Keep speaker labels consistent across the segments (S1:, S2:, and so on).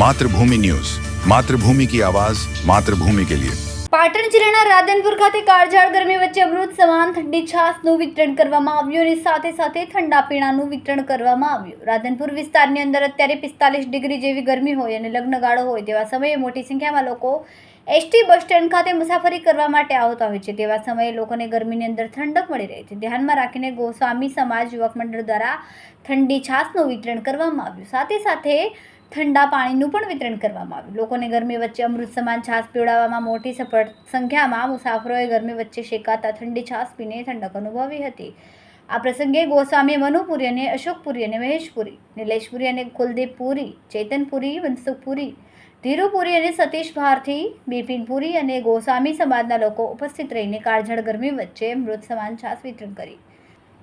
S1: Mathrubhumi news. Mathrubhumi કી આવાજ, માતૃભૂમિ કે લિયે.
S2: પાટણ જિલ્લાના રાધનપુર ખાતે કાળઝાળ ગરમી વચ્ચે અમૃત સમાન ઠંડી છાસનું વિતરણ કરવામાં આવ્યું અને સાથે સાથે ઠંડા પીણાનું વિતરણ કરવામાં આવ્યું. રાધનપુર વિસ્તારની અંદર અત્યારે પિસ્તાલીસ ડિગ્રી જેવી ગરમી હોય અને લગ્નગાળો હોય તેવા સમયે મોટી સંખ્યામાં લોકો એસટી બસ સ્ટેન્ડ ખાતે મુસાફરી કરવા માટે આવતા હોય છે. તેવા સમયે લોકોને ગરમીની અંદર ઠંડક મળી રહી છે. ધ્યાનમાં રાખીને ગોસ્વામી સમાજ યુવક મંડળ દ્વારા ઠંડી છાસનું વિતરણ કરવામાં આવ્યું. સાથે સાથે ઠંડા પાણીનું પણ વિતરણ કરવામાં આવ્યું. લોકોને ગરમી વચ્ચે અમૃત સમાન છાશ પીવડાવવામાં મોટી સંખ્યામાં મુસાફરોએ ગરમી વચ્ચે શેકાતા ઠંડી છાશ પીને ઠંડક અનુભવી હતી. આ પ્રસંગે ગોસ્વામી મનુપુરી અને અશોકપુરી અને મહેશપુરી નિલેશપુરી અને કુલદીપપુરી ચેતનપુરી મનસુખપુરી ધીરુપુરી અને સતીશ ભારથી બિપિનપુરી અને ગોસ્વામી સમાજના લોકો ઉપસ્થિત રહીને કાળઝાળ ગરમી વચ્ચે મૃત સમાન છાશ વિતરણ કરી.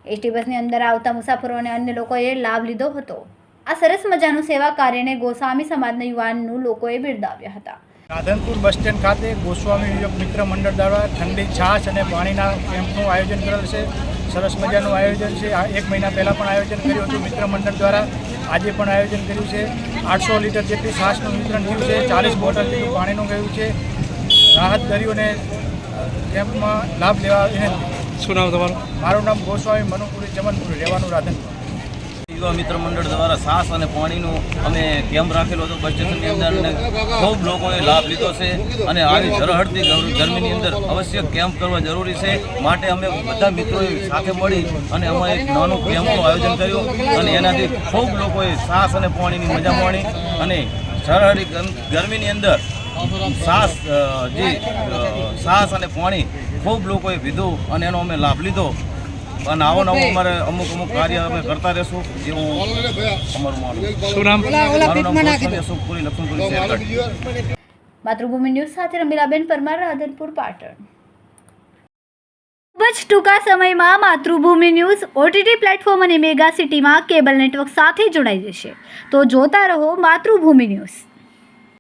S2: એસટી બસની અંદર આવતા મુસાફરો અને અન્ય લોકોએ લાભ લીધો હતો. આ સરસ મજાનું સેવા કાર્યને ગોસ્વામી સમાજના યુવાનનું લોકોએ બિરદાવ્યા હતા.
S3: રાધનપુર બસ સ્ટેન્ડ ખાતે ગોસ્વામી યુવક મિત્ર મંડળ દ્વારા ઠંડી છાશ અને પાણીના કેમ્પનું આયોજન કરેલ છે. સરસ મજાનું આયોજન છે. આ એક મહિના પહેલાં પણ આયોજન કર્યું હતું. મિત્ર મંડળ દ્વારા આજે પણ આયોજન કર્યું છે. આઠસો લીટર જેટલી છાશનું વિતરણ થયું છે. ચાલીસ બોટલ જેટલું પાણીનું ગયું છે. રાહત દરિયોને કેમ્પમાં લાભ લેવા વિનંતી.
S4: શું નામ તમારું?
S3: મારું નામ ગોસ્વામી મનુપુરી ચમનપુરી. રહેવાનું રાધનપુર.
S5: યુવા મિત્ર મંડળ દ્વારા સાસ અને પાણીનું અમે કેમ્પ રાખેલો હતો બસ સ્ટેશનની અંદર અને ખૂબ લોકોએ લાભ લીધો છે અને આવી ઝરહડતી ગરમીની અંદર અવશ્ય કેમ્પ કરવા જરૂરી છે. માટે અમે બધા મિત્રોએ સાથે મળી અને અમે એક નાનું કેમ્પનું આયોજન કર્યું અને એનાથી ખૂબ લોકોએ સાસ અને પાણીની મજા માણી અને ઝરહડી ગરમીની અંદર સાસ જે સાસ અને પાણી ખૂબ લોકોએ પીધું અને એનો અમે લાભ લીધો. અને આવો નવો અમારે અમુક અમુક કાર્ય અમે કરતા રહેશું એવું અમારું માનવું
S2: માતૃભૂમિ ન્યૂઝ સાથે રમીલાબેન પરમાર રાધનપુર પાટણ. ખૂબ જ ટૂંકા સમયમાં માતૃભૂમિ ન્યૂઝ ઓટીટી પ્લેટફોર્મ અને મેગા સિટીમાં કેબલ નેટવર્ક સાથે જોડાઈ જશે. તો જોતા રહો માતૃભૂમિ ન્યૂઝ.